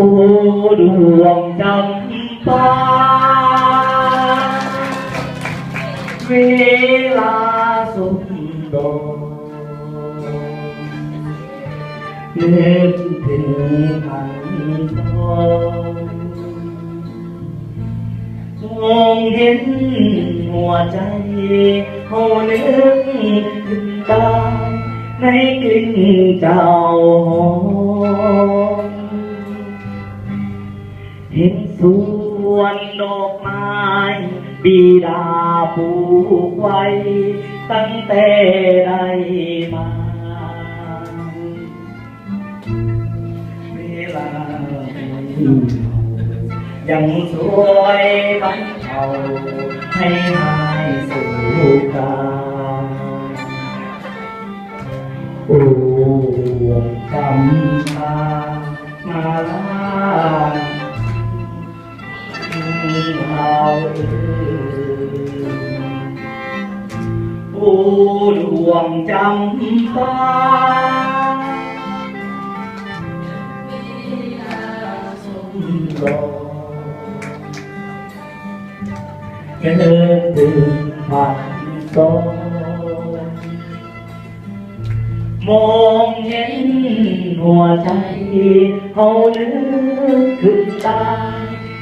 โอ้ดวงจำปาเวลาสุดโดนึกถึงพันทองมองเห็นหัวใจเขานึกขึ้นตาในกลิ่นเจ้าหอม สวนดอกไม้บิดาปลูกไว้ ตั้งแต่ได้มาเวลายังสวยบันเทาให้หายสู่ตาโอ้จำตามาลา เราเอ่ยโอ้ดวงจำปาสม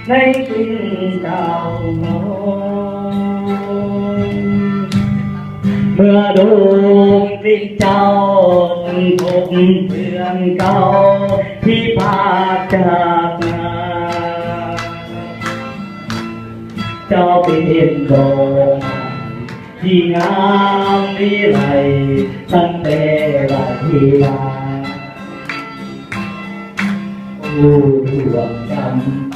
ในึกขึ้นตาในกลิ่นเก่าเมื่อดวงกลิ่เจ้าพบเพื่อนเก่าที่พาจากมาเจ้าเป็นดอกไม้ที่งามวิไลตั้งแต่ละทีลาโอ้ดวงจำ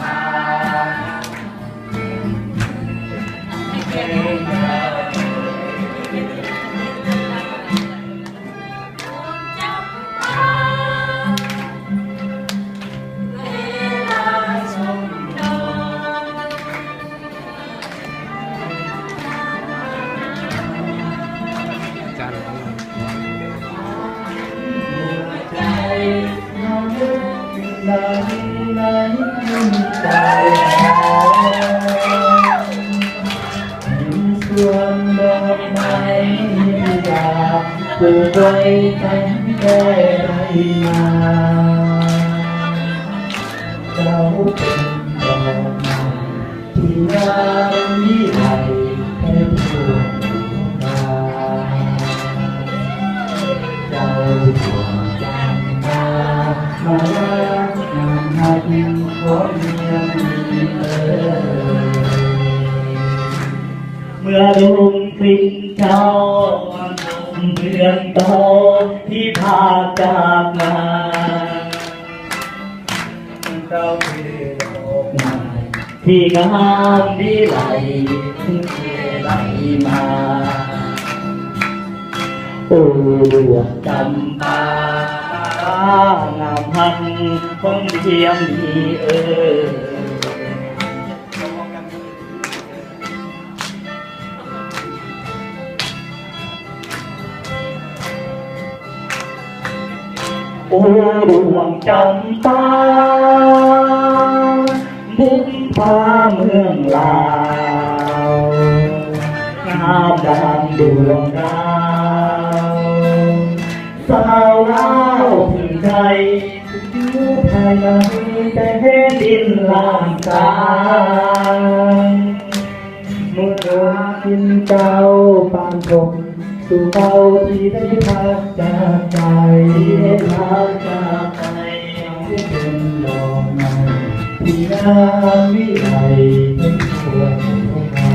ากปลูกไว้ตั้งแต่ไรมาเจ้าเป็นดอกไม้ที่งา เราเจ้าดวงจันทร์มามาแล้วนำหักคนยังมีเอ่ยเมื่องกลิ่นเจ้ามันคงเพื่อนโตที่พาจากมาเจ้าคือดอกไม้ที่งามวิไหลที่ไหลมาโอ้ดวงจำปางามหันคงเทียมดีเออ โอ้ดวงจำปาบุญพาเมืองลาวงามดังดวงดาวสาวลาวถึงใจอยู่ภายในแต่แผ่นดินลามกางเมื่อกินเจ้าปานผม สู่เบาที่ได้พักจากใจได้พักจากใจให้เป็นดอกไม้ที่งามวิไลเป็นควรมา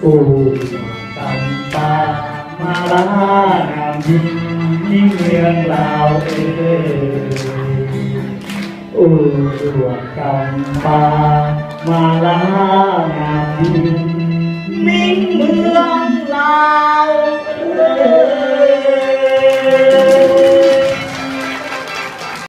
โอ้ตำตามาลางามยิ่งยิ่งเมืองลาวเอ้ยโอ้ดวงจำปามาลางามยิ่ง